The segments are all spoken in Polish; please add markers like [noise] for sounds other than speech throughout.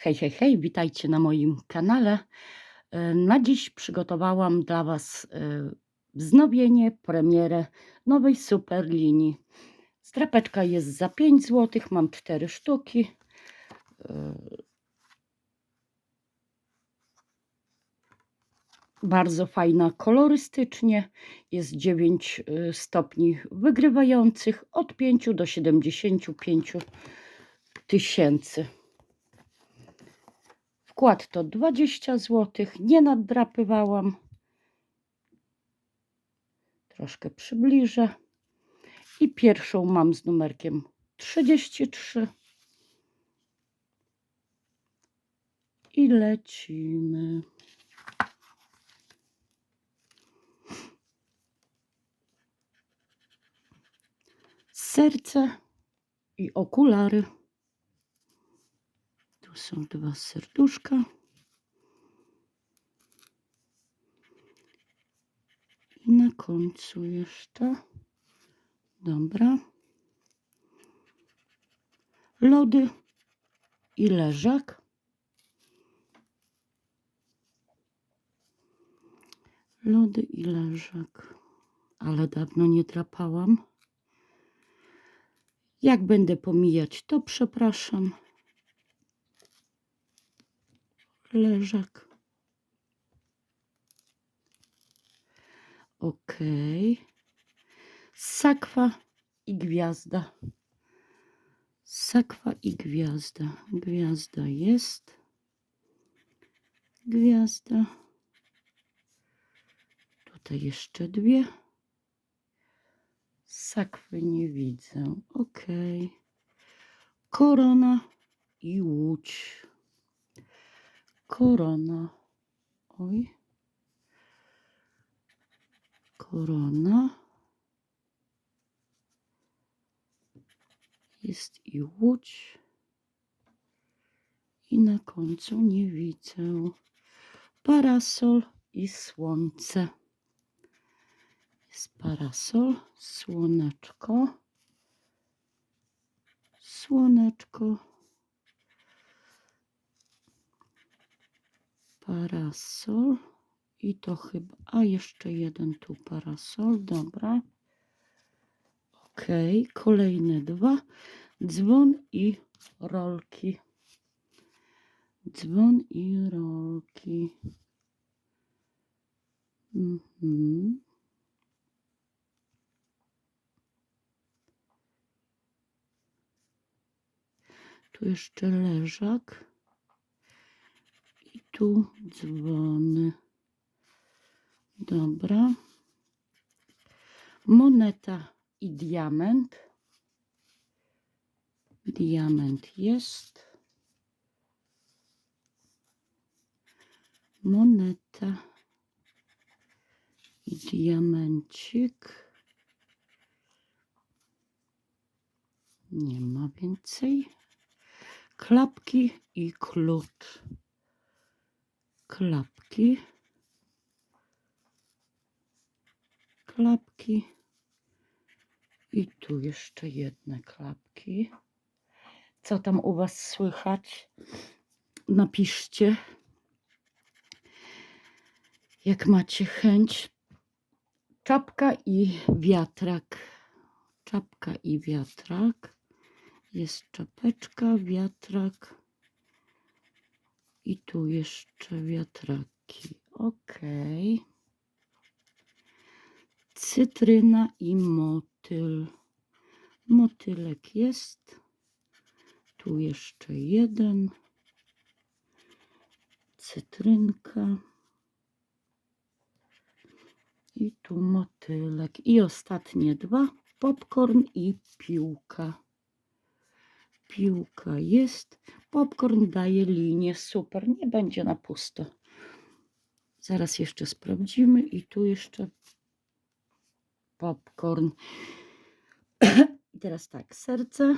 Hej, hej, hej, witajcie na moim kanale. E, Na dziś przygotowałam dla Was e, wznowienie, premierę nowej super linii. Strapeczka jest za 5 zł, mam 4 sztuki. E, Bardzo fajna kolorystycznie. Jest 9 e, stopni wygrywających od 5 do 75 tysięcy. Wkład to 20 zł. Nie naddrapywałam. Troszkę przybliżę. I pierwszą mam z numerkiem 33. I lecimy. Serce i okulary. Są dwa serduszka. I na końcu jeszcze. Dobra. Lody i leżak. Lody i leżak. Ale dawno nie drapałam. Jak będę pomijać, to przepraszam. Leżak. Ok. Sakwa i gwiazda. Sakwa i gwiazda. Gwiazda jest. Gwiazda. Tutaj jeszcze dwie. Sakwy nie widzę. Ok. Korona i łódź. Korona. Oj. Korona. Jest i łódź. I na końcu nie widzę. Parasol i słońce. Jest parasol, słoneczko. Słoneczko. Parasol. I to chyba. A jeszcze jeden tu parasol. Dobra. Ok. Kolejne dwa. Dzwon i rolki. Dzwon i rolki. Mhm. Tu jeszcze leżak. Tu dzwony. Dobra. Moneta i diament. Diament jest. Moneta i diamencik. Nie ma więcej. Klapki i klucz. Klapki. Klapki. I tu jeszcze jedne klapki. Co tam u Was słychać? Napiszcie. Jak macie chęć. Czapka i wiatrak. Czapka i wiatrak. Jest czapeczka, wiatrak. I tu jeszcze wiatraki. Ok. Cytryna i motyl. Motylek jest. Tu jeszcze jeden. Cytrynka. I tu motylek. I ostatnie dwa. Popcorn i piłka. Piłka jest. Popcorn daje linię. Super. Nie będzie na pusto. Zaraz jeszcze sprawdzimy. I tu jeszcze popcorn. [clears throat] I teraz tak. Serce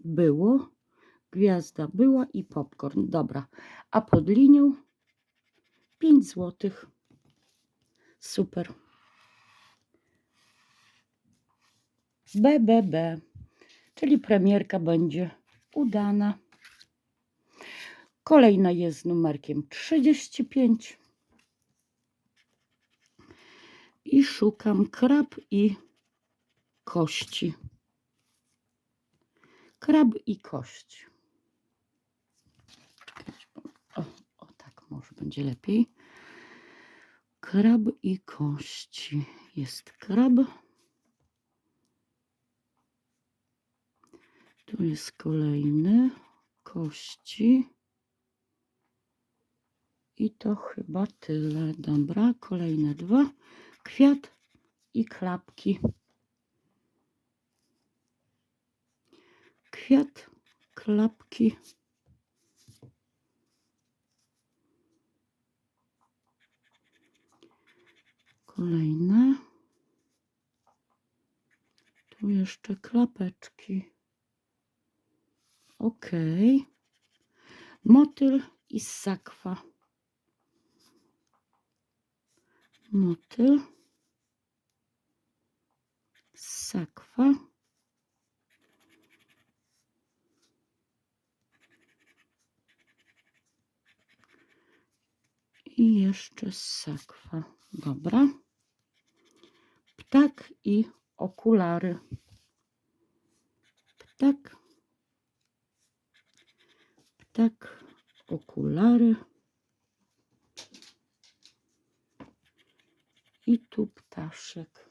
było. Gwiazda była i popcorn. Dobra. A pod linią 5 złotych. Super. BBB, czyli premierka będzie udana. Kolejna jest z numerkiem 35. I szukam krab i kości. Krab i kość. O, o tak, może będzie lepiej. Krab i kości. Jest krab. Jest kolejny. Kości. I to chyba tyle. Dobra, kolejne dwa. Kwiat i klapki. Kwiat, klapki. Kolejne. Tu jeszcze klapeczki. Ok. Motyl i sakwa. Motyl. Sakwa. I jeszcze sakwa. Dobra. Ptak i okulary. Ptak. Ptak, okulary. I tu ptaszek.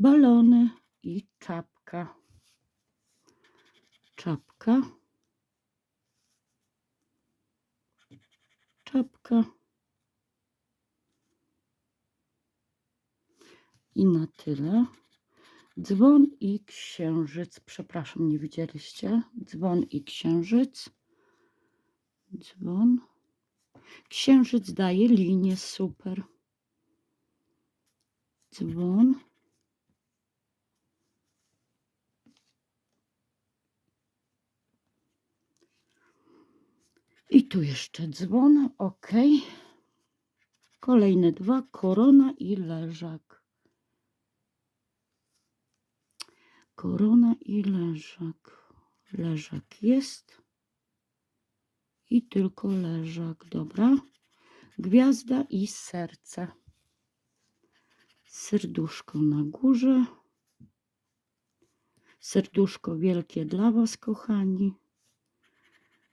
Balony i czapka. Czapka. Czapka. I na tyle. Dzwon i księżyc. Przepraszam, nie widzieliście. Dzwon i księżyc. Dzwon. Księżyc daje linię. Super. Dzwon. I tu jeszcze dzwon. Ok. Kolejne dwa. Korona i leżak. Korona i leżak. Leżak jest. I tylko leżak. Dobra. Gwiazda i serce. Serduszko na górze. Serduszko wielkie dla Was, kochani.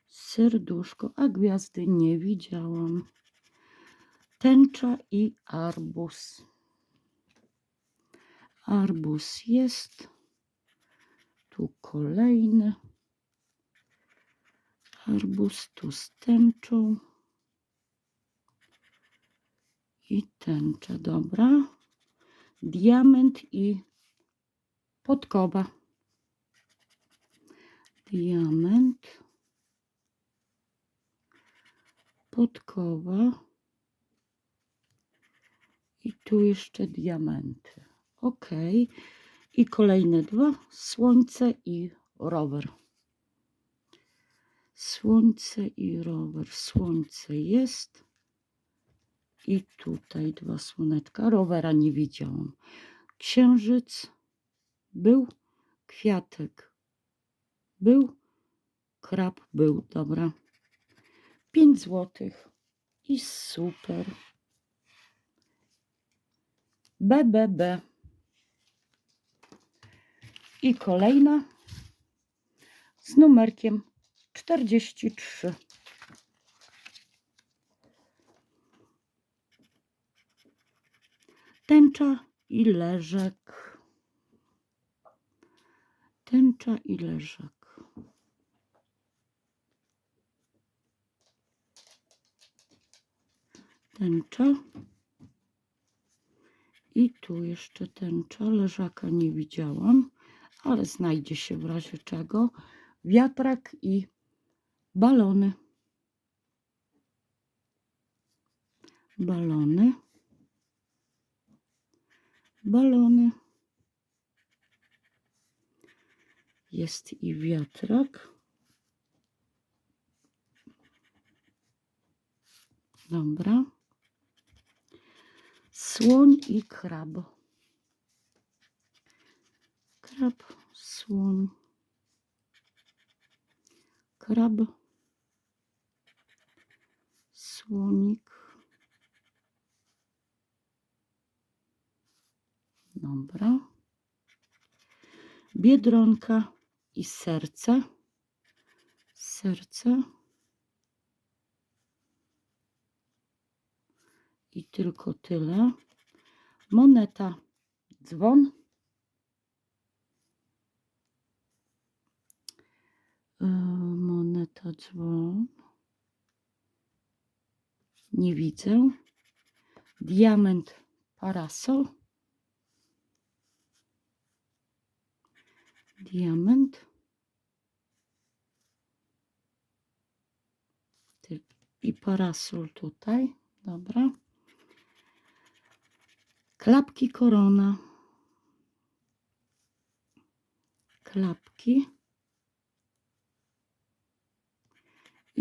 Serduszko, a gwiazdy nie widziałam. Tęcza i arbus. Arbus jest. Tu kolejny. Arbus tu z tęczą. I tęcza, dobra. Diament i podkowa. Diament. Podkowa. I tu jeszcze diamenty. Ok. I kolejne dwa. Słońce i rower. Słońce i rower. Słońce jest. I tutaj dwa słoneczka. Rowera nie widziałam. Księżyc był. Kwiatek był. Krab był. Dobra. 5 złotych. I super. BBB. I kolejna z numerkiem 43. Tęcza i leżek. Tęcza i leżek. Tęcza. I tu jeszcze tęcza. Leżaka nie widziałam, ale znajdzie się w razie czego. Wiatrak i balony. Balony. Balony. Jest i wiatrak. Dobra. Słoń i krab. Krab, słoń. krab, słonik. Dobra. Biedronka i serce. Serce. I tylko tyle. Moneta, dzwon. Moneta, dzwon. Nie widzę. Diament, parasol. Diament. I parasol tutaj. Dobra. Klapki korona. Klapki.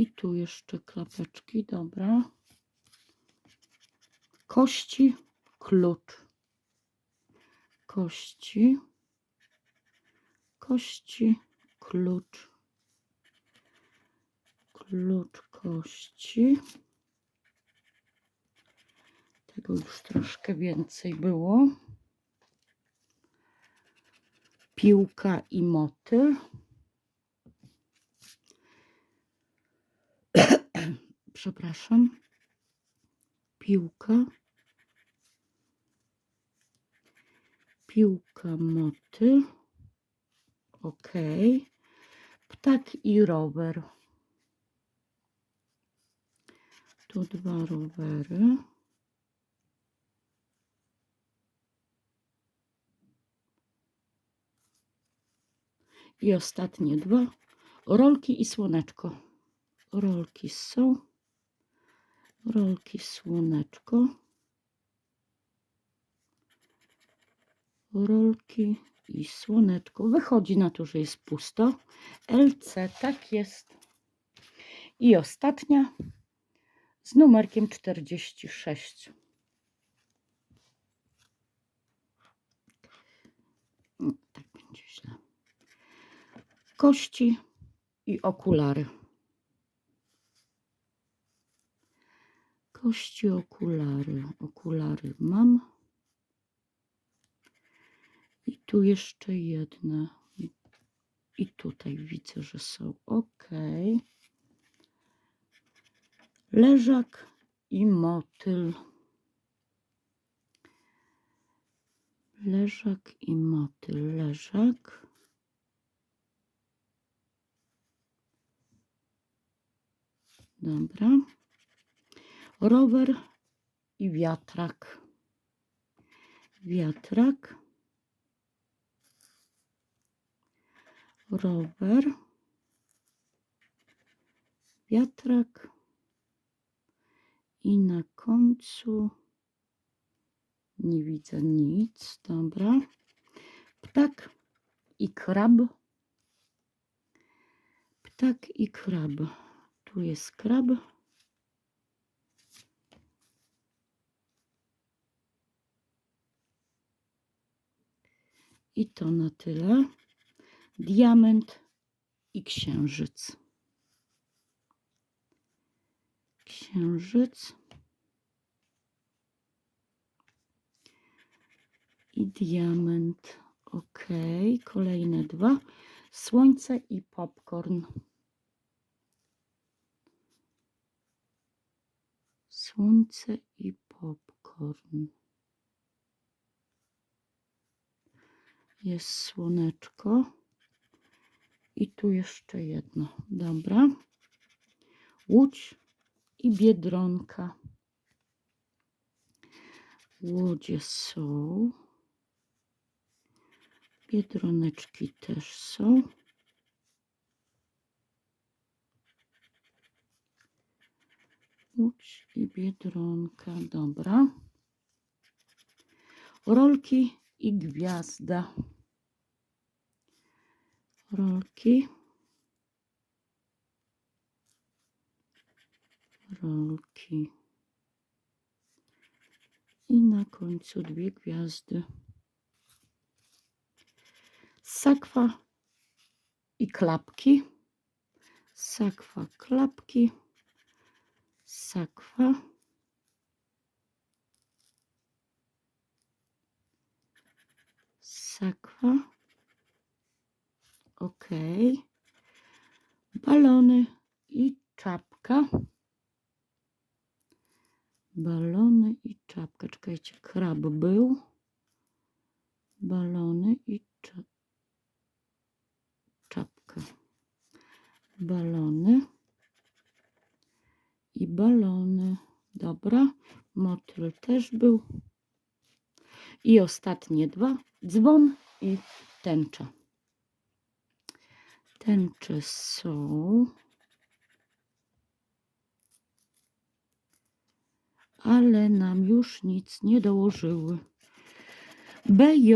I tu jeszcze klapeczki, dobra. Kości, klucz. Kości. Kości, klucz. Klucz kości. Tego już troszkę więcej było. Piłka i motyl. Przepraszam. Piłka. Piłka, motyl. Ok. Ptak i rower. Tu dwa rowery. I ostatnie dwa. Rolki i słoneczko. Rolki są. Rolki, słoneczko. Rolki i słoneczko. Wychodzi na to, że jest pusto. LC, tak jest. I ostatnia z numerkiem 46. Nie, Tak będzie źle. Kości i okulary. Kości, okulary. Okulary mam. I tu jeszcze jedne. I, tutaj widzę, że są ok. Leżak i motyl. Leżak i motyl. Leżak. Dobra. Rower i wiatrak. Wiatrak. Rower. Wiatrak. I na końcu nie widzę nic. Dobra. Ptak i krab. Ptak i krab. Tu jest krab. I to na tyle. Diament i księżyc. Księżyc. I diament. Ok. Kolejne dwa. Słońce i popcorn. Słońce i popcorn. Jest słoneczko. I tu jeszcze jedno. Dobra. Łódź i biedronka. Łodzie są. Biedroneczki też są. Łódź i biedronka. Dobra. Rolki i gwiazda. Rolki. Rolki. I na końcu dwie gwiazdy. Sakwa i klapki. sakwa klapki, sakwa. Sakwa. Ok. Balony i czapka. Balony i czapka. Czekajcie, krab był. Balony i cza- czapka. Balony i balony. Dobra. Motyl też był. I ostatnie dwa. Dzwon i tęcza. Tęcze są. Ale nam już nic nie dołożyły. BJ,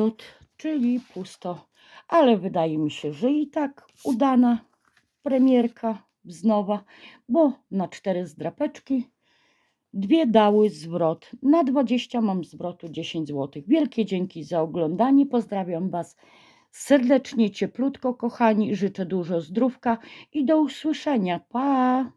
czyli pusto. Ale wydaje mi się, że i tak udana premierka wznowa, bo na cztery zdrapeczki dwie dały zwrot. Na 20 mam zwrotu 10 zł. Wielkie dzięki za oglądanie. Pozdrawiam Was serdecznie, cieplutko, kochani. Życzę dużo zdrówka i do usłyszenia. Pa!